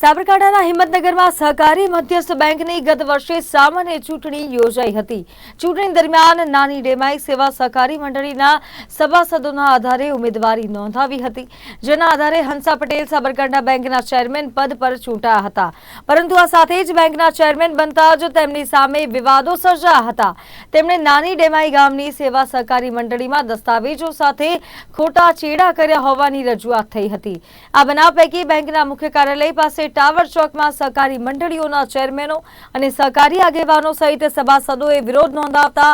સાબરકાંઠાના હિંમતનગરમાં સહકારી મધ્યસ્થ બેંકની ગત વર્ષે સામાન્ય ચૂંટણી યોજાઈ હતી. ચૂંટણી દરમિયાન નાની ડેમાઈ સેવા સહકારી મંડળીના સભાસદોના આધારે ઉમેદવારી નોંધાવી હતી, જેના આધારે હંસા પટેલ સાબરકાંઠા બેંકના ચેરમેન પદ પર ચૂંટાયા હતા. પરંતુ આ સાથે જ બેંકના ચેરમેન બનતા જ તેમની સામે વિવાદો સર્જાયા હતા. તેમણે નાની ડેમાઈ ગામની સેવા સહકારી મંડળીમાં દસ્તાવેજો સાથે ખોટા ચેડા કર્યા હોવાની રજૂઆત થઈ હતી. આ બનાવ પૈકી બેંકના મુખ્ય કાર્યાલય પાસે ટાવર ચોકમાં સહકારી મંડળીઓના ચેરમેનો અને સહકારી આગેવાનો સહિત સભાસદોએ વિરોધ નોંધાવતા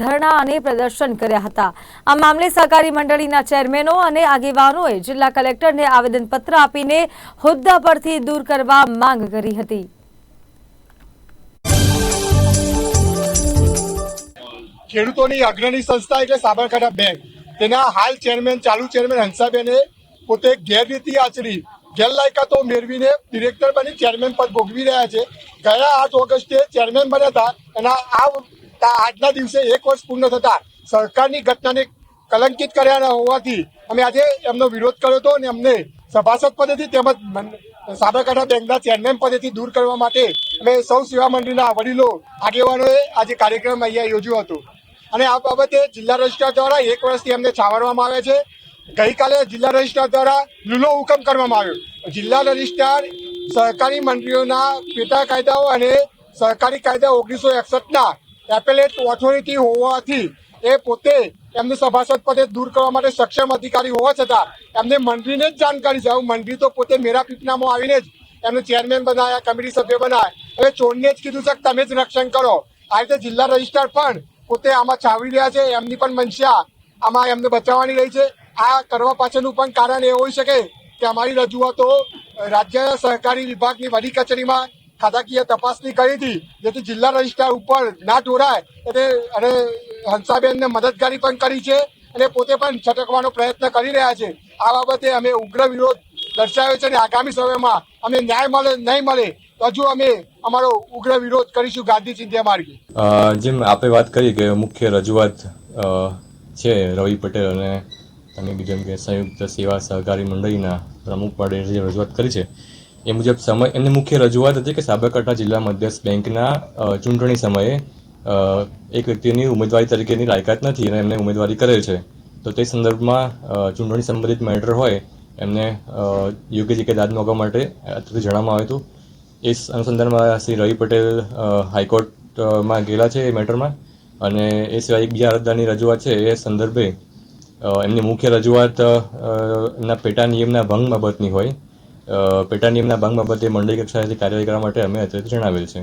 ધરણા અને પ્રદર્શન કર્યા હતા. આ મામલે સહકારી મંડળીના ચેરમેનો અને આગેવાનોએ જિલ્લા કલેક્ટરને આવેદનપત્ર આપીને હોદ્દા પરથી દૂર કરવા માંગ કરી હતી. ખેડૂતોની અગ્રણી સંસ્થા એટલે સાબરકાંઠા બેંક. તેના હાલ ચેરમેન, ચાલુ ચેરમેન હંસાબેને પોતે ગેરરીતિ આચરી ગેરલાયકાતો મેળવીને ડિરેક્ટર બની ચેરમેન પદ ભોગવી રહ્યા છે. ગયા આઠ ઓગસ્ટે ચેરમેન બન્યા હતા. એના આ આજના દિવસે એક વર્ષ પૂર્ણ થતા સરકારની ઘટનાને કલંકિત કર્યા હોવાથી અમે આજે એમનો વિરોધ કર્યો હતો અને અમને સભાસદ પદેથી તેમજ સાબરકાંઠા બેંકના ચેરમેન પદેથી દૂર કરવા માટે અમે સૌ સેવા મંડળના વડીલો, આગેવાનોએ આજે કાર્યક્રમ અહીંયા યોજ્યો હતો. અને આ બાબતે જિલ્લા રજિસ્ટ્રાર દ્વારા એક વર્ષથી અમને છાવરવામાં આવે છે. ગઈકાલે જિલ્લા રજિસ્ટ્રાર દ્વારા લીલો હુકમ કરવામાં આવ્યો. જિલ્લા રજિસ્ટ્રાર સહકારી મંડળીઓના પેટા કાયદાઓ અને સહકારી કાયદા ઓગણીસો એકસઠના એપેલેટ ઓથોરિટી હોવાથી એ પોતે એમનું સભાસદ પદે દૂર કરવા માટે સક્ષમ અધિકારી હોવા છતાં એમને મંડળીને જ જાણકારી છે. મંડળી તો પોતે મેરા પીપનામાં આવીને જ એમને ચેરમેન બનાવ્યા કમિટી સભ્ય બનાવ્યા હવે ચોરને જ કીધું છે તમે જ રક્ષણ કરો. આ રીતે જિલ્લા રજિસ્ટ્રાર પણ પોતે આમાં છાવી રહ્યા છે, એમની પણ મનસા આમાં એમને બચાવવાની રહી છે. આ કરવા પાછળનું પણ કારણ એ હોઈ શકે કે અમારી રજૂઆતો રાજ્ય સહકારી વિભાગની વડી કચેરીમાં ખાતાકીય તપાસની કરી હતી, જેથી જિલ્લા રજિસ્ટ્રાર ઉપર ના ઢોરાય. એટલે અને હંસાબેનને મદદગારી પણ કરી છે અને પોતે પણ છટકવાનો પ્રયત્ન કરી રહ્યા છે. આ બાબતે અમે ઉગ્ર વિરોધ દર્શાવ્યો છે અને આગામી સમયમાં અમે ન્યાય મળે, નહીં મળે, તો હજુ અમે અમારો ઉગ્ર વિરોધ કરીશું ગાંધી ચિંધ્યા માર્ગે. જેમ આપણે વાત કરી કે મુખ્ય રજૂઆત છે રવિ પટેલ અને તમે જેમ કે સંયુક્ત સેવા સહકારી મંડળીના પ્રમુખ પદે જે રજૂઆત કરી છે, એ મુજબ સમય, એમની મુખ્ય રજૂઆત હતી કે સાબરકાંઠા જિલ્લા મધ્યસ્થ બેંકના ચૂંટણી સમયે એક વ્યક્તિની ઉમેદવારી તરીકેની લાયકાત નથી અને એમને ઉમેદવારી કરેલ છે. તો તે સંદર્ભમાં ચૂંટણી સંબંધિત મેટર હોય, એમને યોગ્ય જગ્યાએ દાદ મોકવા માટે અત્યારથી જણાવવામાં આવ્યું હતું. એ અનુસંધાનમાં શ્રી રવિ પટેલ હાઈકોર્ટમાં ગયેલા છે એ મેટરમાં અને એ સિવાય એક બીજા અરજદારની રજૂઆત છે એ સંદર્ભે એમની મુખ્ય રજૂઆત એમના પેટા નિયમના ભંગ બાબતની હોય. પેટા નિયમના ભંગ બાબતે મંડળી કક્ષાએથી કાર્યવાહી કરવા માટે અમે અત્યારે જણાવેલ છે.